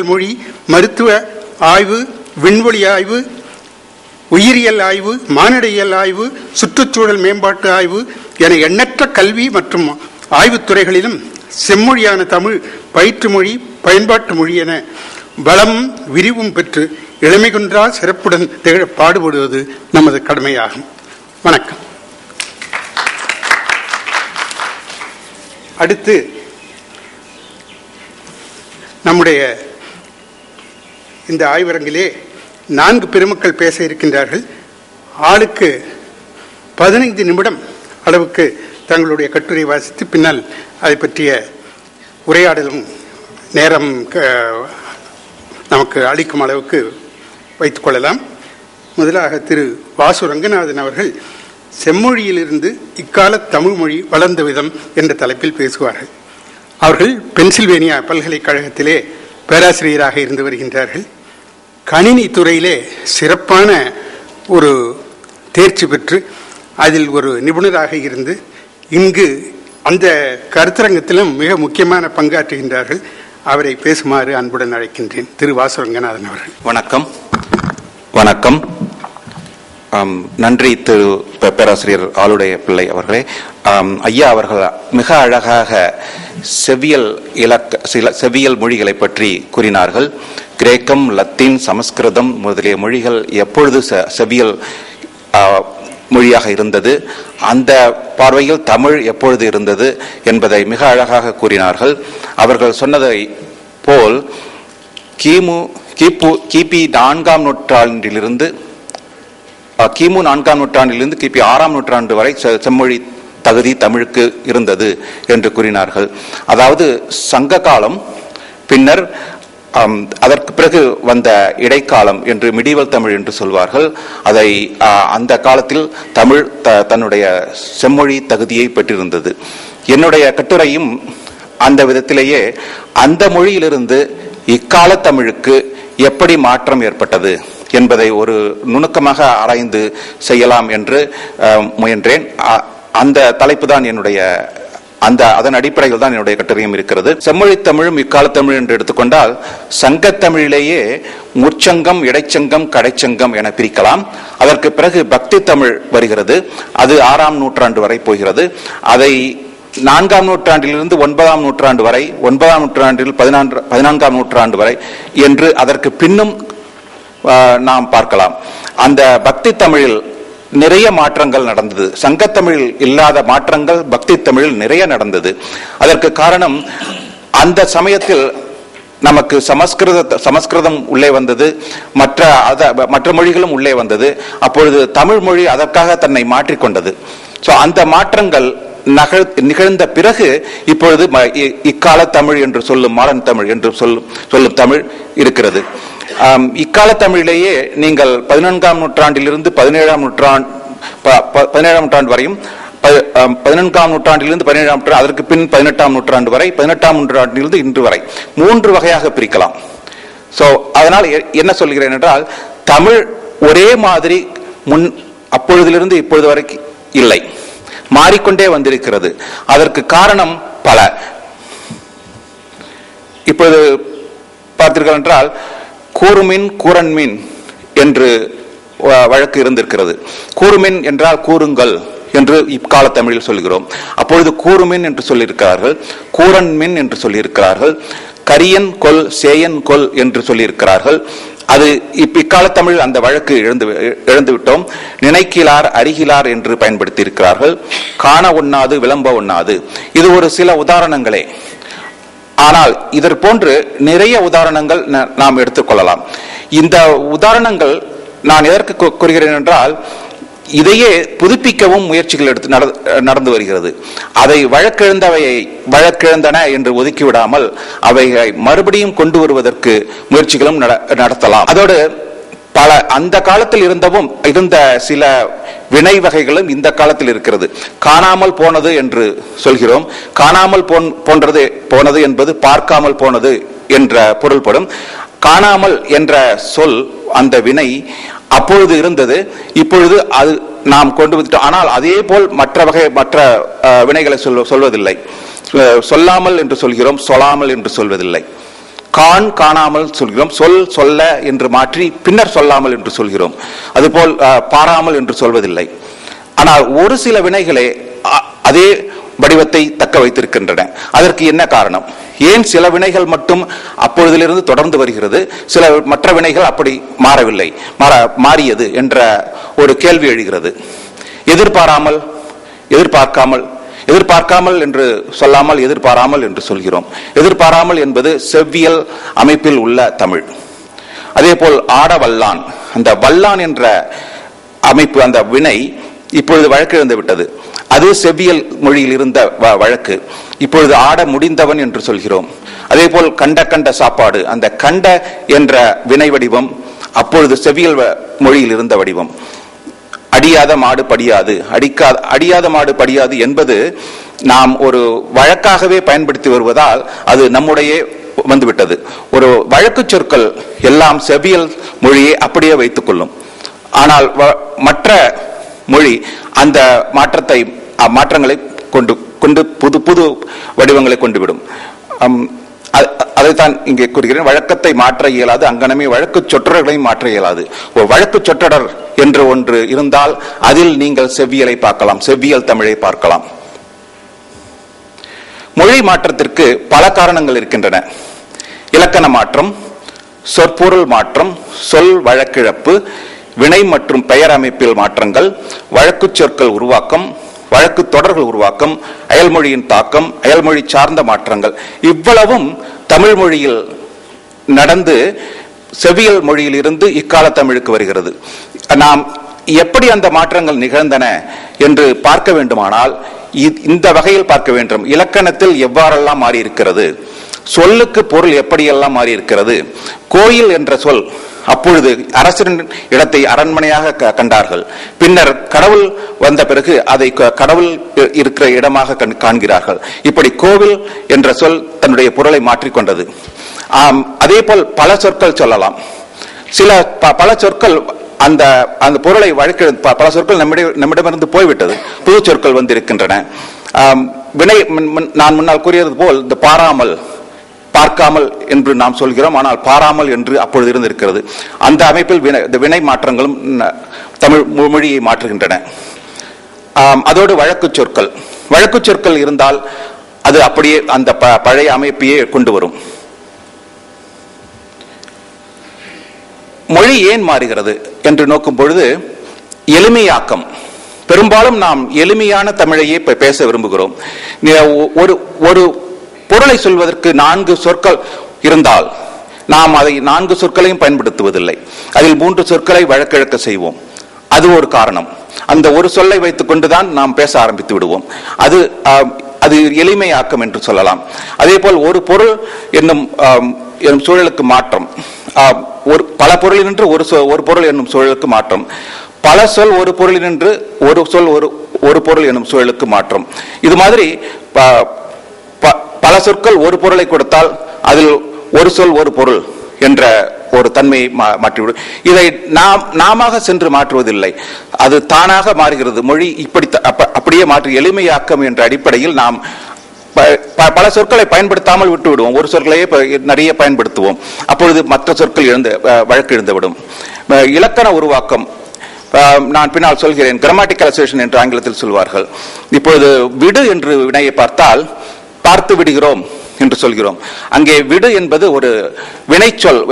உயிரியல் மொழி மருத்துவ ஆய்வு விண்வெளி ஆய்வு உயிரியல் ஆய்வு மானிடையியல் ஆய்வு சுற்றுச்சூழல் மேம்பாட்டு ஆய்வு என எண்ணற்ற கல்வி மற்றும் ஆய்வுத்துறைகளிலும் செம்மொழியான தமிழ் பயிற்று மொழி பயன்பாட்டு மொழி என பலம் விரிவும் பெற்று இளமை குன்றா சிறப்புடன் திகழ பாடுபடுவது நமது கடமையாகும். வணக்கம். அடுத்து நம்முடைய இந்த ஆய்வரங்கிலே நான்கு பெருமக்கள் பேச இருக்கின்றார்கள். ஆளுக்கு பதினைந்து நிமிடம் அளவுக்கு தங்களுடைய கட்டுரை வாசித்து பின்னால் அதை பற்றிய உரையாடலும் நேரம் க- நமக்கு அளிக்கும் அளவுக்கு வைத்துக் கொள்ளலாம். முதலாக திரு வாசு ரங்கநாதன் அவர்கள் செம்மொழியிலிருந்து இக்கால தமிழ் மொழி வளர்ந்த விதம் என்ற தலைப்பில் பேசுவார்கள். அவர்கள் பென்சில்வேனியா பல்கலைக்கழகத்திலே பேராசிரியராக இருந்து வருகின்றார்கள். கணினி துறையிலே சிறப்பான ஒரு தேர்ச்சி பெற்று அதில் ஒரு நிபுணராக இருந்து இங்கு அந்த கருத்தரங்கத்திலும் மிக முக்கியமான பங்காற்றுகின்றார்கள். அவரை பேசுமாறு அன்புடன் அழைக்கின்றேன். திரு வாசரங்கநாதன் அவர்கள். வணக்கம். வணக்கம். ஆம், நன்றி திரு பேராசிரியர் ஆளுடைய பிள்ளை அவர்களே. ஐயா அவர்கள் மிக அழகாக செவ்வியல் இலக்க சில செவ்வியல் மொழிகளை பற்றி கூறினார்கள். கிரேக்கம் லத்தீன் சமஸ்கிருதம் முதலிய மொழிகள் எப்பொழுது செ- செவ்வியல் மொழியாக இருந்தது? அந்த பார்வையில் தமிழ் எப்பொழுது இருந்தது என்பதை மிக அழகாக கூறினார்கள். அவர்கள் சொன்னதை போல் கிமு கிபு கிபி நான்காம் நூற்றாண்டிலிருந்து கிமு நான்காம் நூற்றாண்டிலிருந்து கிபி ஆறாம் நூற்றாண்டு வரை செம்மொழி தகுதி தமிழுக்கு இருந்தது என்று கூறினார்கள். அதாவது சங்க காலம் பின்னர் அம், அதற்கு பிறகு வந்த இடைக்காலம் என்று மிடிவல் தமிழ் என்று சொல்வார்கள். அதை அந்த காலத்தில் தமிழ் த- தன்னுடைய செம்மொழி தகுதியை பெற்றிருந்தது. என்னுடைய கட்டுரையும் அந்த விதத்திலேயே அந்த மொழியிலிருந்து இக்கால தமிழுக்கு எப்படி மாற்றம் ஏற்பட்டது என்பதை ஒரு நுணுக்கமாக ஆராய்ந்து செய்யலாம் என்று முயன்றேன். அந்த தலைப்பு தான் என்னுடைய அந்த அதன் அடிப்படையில் தான் என்னுடைய கட்டுரையும் இருக்கிறது. செம்மொழி தமிழும் இக்கால தமிழ் என்று எடுத்துக்கொண்டால் சங்கத்தமிழிலேயே முற்சங்கம் இடைச்சங்கம் கடைச்சங்கம் என பிரிக்கலாம். அதற்கு பிறகு பக்தி தமிழ் வருகிறது. அது ஆறாம் நூற்றாண்டு வரை போகிறது. அதை நான்காம் நூற்றாண்டிலிருந்து ஒன்பதாம் நூற்றாண்டு வரை ஒன்பதாம் நூற்றாண்டில் பதினான்கு பதினான்காம் நூற்றாண்டு வரை என்று அதற்கு பின்னும் நாம் பார்க்கலாம். அந்த பக்தி தமிழில் நிறைய மாற்றங்கள் நடந்தது. சங்கத்தமிழில் இல்லாத மாற்றங்கள் பக்தி தமிழில் நிறைய நடந்தது. அதற்கு காரணம் அந்த சமயத்தில் நமக்கு சமஸ்கிருத சமஸ்கிருதம் உள்ளே வந்தது. மற்ற அத மற்ற மொழிகளும் உள்ளே வந்தது. அப்பொழுது தமிழ் மொழி அதற்காக தன்னை மாற்றிக்கொண்டது. ஸோ அந்த மாற்றங்கள் நகழ் நிகழ்ந்த பிறகு இப்பொழுது ம- இ- இக்கால தமிழ் என்று சொல்லும் மாடர்ன் தமிழ் என்று சொல்லும் சொல்லும் தமிழ் இருக்கிறது. இக்கால தமிழிலேயே நீங்கள் பதினான்காம் நூற்றாண்டிலிருந்து பதினேழாம் நூற்றாண்டு பதினேழாம் நூற்றாண்டு வரையும் ப- பதினான்காம் நூற்றாண்டிலிருந்து பதினேழாம் நூற்றாண்டு அதற்கு பின் பதினெட்டாம் நூற்றாண்டு வரை பதினெட்டாம் நூற்றாண்டிலிருந்து இன்று வரை மூன்று வகையாக பிரிக்கலாம். சோ அதனால் எ- என்ன சொல்கிறேன் என்றால் தமிழ் ஒரே மாதிரி முன் அப்பொழுதிலிருந்து இப்பொழுது வரைக்கும் இல்லை. மாறிக்கொண்டே வந்திருக்கிறது. அதற்கு காரணம் பல. இப்பொழுது பார்த்தீர்கள் என்றால் கூறுமின் கூரன்மின் என்று வ- வழக்கு இருந்திருக்கிறது. கூறுமின் என்றால் கூறுங்கள் என்று இக்கால தமிழில் சொல்கிறோம். அப்பொழுது கூறுமின் என்று சொல்லியிருக்கிறார்கள் கூரன்மின் என்று சொல்லியிருக்கிறார்கள் கரியன் கொல் சேயன் கொல் என்று சொல்லியிருக்கிறார்கள். அது இப்ப இக்கால தமிழ் அந்த வழக்கு இழந்து இழந்துவிட்டோம் நினைக்கிலார் அருகிலார் என்று பயன்படுத்தி இருக்கிறார்கள் காண ஒண்ணாது விளம்ப ஒண்ணாது இது ஒரு சில உதாரணங்களே. ஆனால் இதற் போன்று நிறைய உதாரணங்கள் ந- நாம் எடுத்துக்கொள்ளலாம். இந்த உதாரணங்கள் நான் எதற்கு கூறுகிறேன் என்றால் இதையே புதுப்பிக்கவும் முயற்சிகள் எடுத்து நட- நடந்து வருகிறது. அதை வழக்கிழந்தவையை வழக்கிழந்தன என்று ஒதுக்கிவிடாமல் அவைகளை மறுபடியும் கொண்டு வருவதற்கு முயற்சிகளும் நட- நடத்தலாம். அதோடு பல அந்த காலத்தில் இருந்தவும் இருந்த சில வினை வகைகளும் இந்த காலத்தில் இருக்கிறது. காணாமல் போனது என்று சொல்கிறோம். காணாமல் போன்- போன்றது போனது என்பது பார்க்காமல் போனது என்ற பொருள்படும். காணாமல் என்ற சொல் அந்த வினை அப்பொழுது இருந்தது. இப்பொழுது அது நாம் கொண்டு வந்துட்டோம். ஆனால் அதே போல் மற்ற வகை மற்ற வினைகளை சொல் சொல்வதில்லை. சொல்லாமல் என்று சொல்கிறோம் சொல்லாமல் என்று சொல்வதில்லை. காண் காணாமல் சொல்கிறோம் சொல் சொல்ல என்று மாற்றி பின்னர் சொல்லாமல் என்று சொல்கிறோம். அதுபோல் பாராமல் என்று சொல்வதில்லை. ஆனால் ஒரு சில வினைகளே அ- அதே வடிவத்தை தக்க வைத்திருக்கின்றன. அதற்கு என்ன காரணம்? ஏன் சில வினைகள் மட்டும் அப்பொழுதிலிருந்து தொடர்ந்து வருகிறது? சில மற்ற வினைகள் அப்படி மாறவில்லை. மாற மாறியது என்ற ஒரு கேள்வி எழுகிறது. எதிர்பாராமல் எதிர்பார்க்காமல் எதிர்பார்க்காமல் என்று சொல்லாமல் எதிர்பாராமல் என்று சொல்கிறோம். எதிர்பாராமல் என்பது செவ்வியல் அமைப்பில் உள்ள தமிழ். அதே போல் ஆட வல்லான் அந்த வல்லான் என்ற அமைப்பு அந்த வினை இப்பொழுது வழக்கிழந்து விட்டது. அது செவ்வியல் மொழியில் இருந்த வ- வழக்கு. இப்பொழுது ஆட முடிந்தவன் என்று சொல்கிறோம். அதே போல் கண்ட கண்ட சாப்பாடு அந்த கண்ட என்ற வினை வடிவம் அப்பொழுது செவ்வியல் வ- மொழியில் இருந்த வடிவம். அடியாத மாடு படியாது. அடிக்காத அடியாத மாடு படியாது என்பது நாம் ஒரு வழக்காகவே பயன்படுத்தி வருவதால் அது நம்முடைய வந்துவிட்டது. ஒரு வழக்கு சொற்கள் எல்லாம் செவியல் மொழியை அப்படியே வைத்துக் கொள்ளும். ஆனால் வ- மற்ற மொழி அந்த மாற்றத்தை மாற்றங்களை கொண்டு கொண்டு புது புது வடிவங்களை கொண்டுவிடும். அதைத்தான் இங்கே கூறுகிறேன். வழக்கத்தை மாற்ற இயலாது அங்கனமே வழக்கு சொற்றொடர்களையும் மாற்ற இயலாது. ஒரு வழக்கு சொற்றொடர் என்று ஒன்று இருந்தால் அதில் நீங்கள் செவ்வியலை பார்க்கலாம் செவ்வியல் தமிழை பார்க்கலாம். மொழி மாற்றத்திற்கு பல காரணங்கள் இருக்கின்றன. இலக்கண மாற்றம் சொற்பொருள் மாற்றம் சொல் வழக்கிழப்பு வினை மற்றும் பெயர் அமைப்பில் மாற்றங்கள் வழக்கு சொற்கள் உருவாக்கம் வழக்கு தொடர்கள் உருவாக்கம் அயல்மொழியின் தாக்கம் அயல்மொழி சார்ந்த மாற்றங்கள். இவ்வளவும் தமிழ் மொழியில் நடந்து செவியல் மொழியில் இருந்து இக்கால தமிழுக்கு வருகிறது. நாம் எப்படி அந்த மாற்றங்கள் நிகழ்ந்தன என்று பார்க்க வேண்டுமானால் இ- இந்த வகையில் பார்க்க வேண்டும். இலக்கணத்தில் எவ்வாறெல்லாம் மாறி இருக்கிறது சொல்லுக்கு பொருள் எப்படியெல்லாம் மாறி இருக்கிறது கோயில் என்ற சொல் அப்பொழுது அரசரின் இடத்தை அரண்மனையாக க- கண்டார்கள். பின்னர் கடவுள் வந்த பிறகு அதை க- கடவுள் இருக்கிற இடமாக கண்- காண்கிறார்கள். இப்படி கோவில் என்ற சொல் தன்னுடைய பொருளை மாற்றிக்கொண்டது. ஆம், அதே போல் பல சொற்கள் சொல்லலாம். சில ப- பல சொற்கள் அந்த அந்த பொருளை வழக்கு ப- பல சொற்கள் நம்மிடம் நம்மிடமிருந்து போய்விட்டது. புது சொற்கள் வந்திருக்கின்றன. வினை முன்- நான் முன்னால் கூறியது போல் இந்த பாராமல் பார்க்காமல் என்று நாம் சொல்கிறோம் ஆனால் பாராமல் என்று அப்பொழுது இருந்திருக்கிறது. அந்த அமைப்பில் வினை இந்த வினை மாற்றங்களும் தமிழ் மொ- மொழியை மாற்றுகின்றன. அதோடு வழக்குச் சொற்கள். வழக்குச் சொற்கள் இருந்தால் அது அப்படியே அந்த ப- பழைய அமைப்பையே கொண்டு வரும். மொழி ஏன் மாறுகிறது என்று நோக்கும் பொழுது எளிமையாக்கம். பெரும்பாலும் நாம் எளிமையான தமிழையே பேச விரும்புகிறோம். ஒரு ஒரு பொருளை சொல்வதற்கு நான்கு சொற்கள் இருந்தால் நாம் அதை நான்கு சொற்களையும் பயன்படுத்துவதில்லை. அதில் மூன்று சொற்களை வழக்கிழக்க செய்வோம். அது ஒரு காரணம். அந்த ஒரு சொல்லை வைத்துக் கொண்டுதான் நாம் பேச ஆரம்பித்து விடுவோம். அது அது எளிமையாக்கம் என்று சொல்லலாம். அதே போல் ஒரு பொருள் என்னும் என்னும் சூழலுக்கு மாற்றம். ஒரு பல பொருளினின்று ஒரு சொ- ஒரு பொருள் என்னும் சூழலுக்கு மாற்றம். பல சொல் ஒரு பொருளினின்று ஒரு சொல் ஒரு ஒரு பொருள் என்னும் சூழலுக்கு மாற்றம். இது மாதிரி ப- பல சொற்கள் ஒரு பொருளை கொடுத்தால் அதில் ஒரு சொல் ஒரு பொருள் என்ற ஒரு தன்மையை மா- மாற்றிவிடும். இதை நாம் நாம சென்று மாற்றுவதில்லை. அது தானாக மாறுகிறது. மொழி இப்படி அப்ப- அப்படியே மாற்றி எளிமையாக்கம் என்ற அடிப்படையில் நாம் ப- ப- பல சொற்களை பயன்படுத்தாமல் விட்டு விடுவோம். ஒரு சொற்களையே ப- நிறைய பயன்படுத்துவோம். அப்பொழுது மற்ற சொற்கள் எழுந்து வழக்கு எழுந்துவிடும். இலக்கண உருவாக்கம். நான் பின்னால் சொல்கிறேன். கிராமட்டிக்கலைசேஷன் என்று ஆங்கிலத்தில் சொல்வார்கள். இப்பொழுது விடு என்று வினையை பார்த்தால் பார்த்து விடுகிறோம் என்று சொல்கிறோம். அங்கே விடு என்பது ஒரு வினைச்சொல்